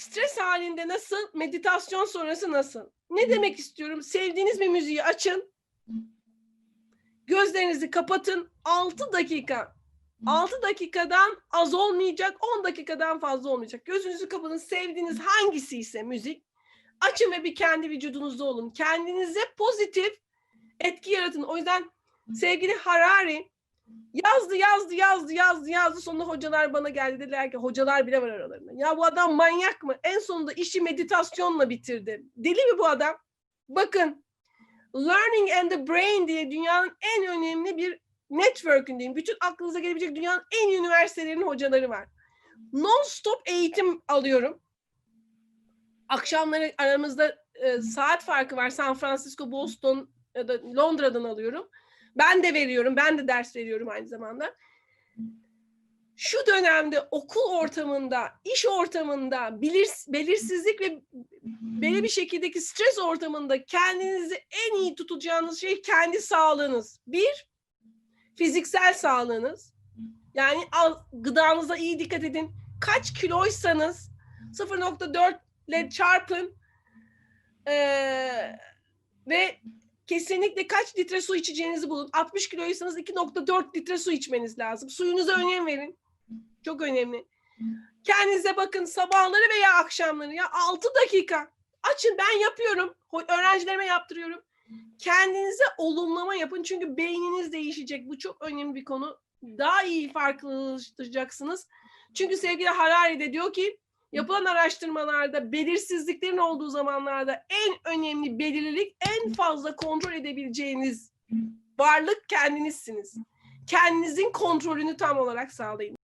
Stres halinde nasıl? Meditasyon sonrası nasıl? Ne demek istiyorum? Sevdiğiniz bir müziği açın. Gözlerinizi kapatın. 6 dakika. 6 dakikadan az olmayacak, 10 dakikadan fazla olmayacak. Gözünüzü kapatın. Sevdiğiniz hangisi ise müzik. Açın ve bir kendi vücudunuzda olun. Kendinize pozitif etki yaratın. O yüzden sevgili Harari yazdı, yazdı, yazdı, yazdı, yazdı. Sonunda hocalar bana geldi dediler ki hocalar bile var aralarında. Ya bu adam manyak mı? En sonunda işi meditasyonla bitirdi. Deli mi bu adam? Bakın Learning and the Brain diye dünyanın en önemli bir network'ündeyim. Bütün aklınıza gelebilecek dünyanın en üniversitelerinin hocaları var. Non-stop eğitim alıyorum. Akşamları aramızda e, saat farkı var. San Francisco, Boston ya da Londra'dan alıyorum. Ben de veriyorum. Ben de ders veriyorum aynı zamanda. Şu dönemde okul ortamında, iş ortamında, bilir, belirsizlik ve belli bir şekildeki stres ortamında kendinizi en iyi tutacağınız şey kendi sağlığınız. Bir, fiziksel sağlığınız. Yani al, gıdanıza iyi dikkat edin. Kaç kiloysanız 0.4 ile çarpın. Ee, ve kesinlikle kaç litre su içeceğinizi bulun. 60 kiloysanız 2.4 litre su içmeniz lazım. Suyunuza önem verin. Çok önemli. Kendinize bakın sabahları veya akşamları ya 6 dakika. Açın ben yapıyorum. Öğrencilerime yaptırıyorum. Kendinize olumlama yapın çünkü beyniniz değişecek. Bu çok önemli bir konu. Daha iyi farklılaştıracaksınız. Çünkü sevgili Harari de diyor ki yapılan araştırmalarda belirsizliklerin olduğu zamanlarda en önemli belirlilik en fazla kontrol edebileceğiniz varlık kendinizsiniz. Kendinizin kontrolünü tam olarak sağlayın.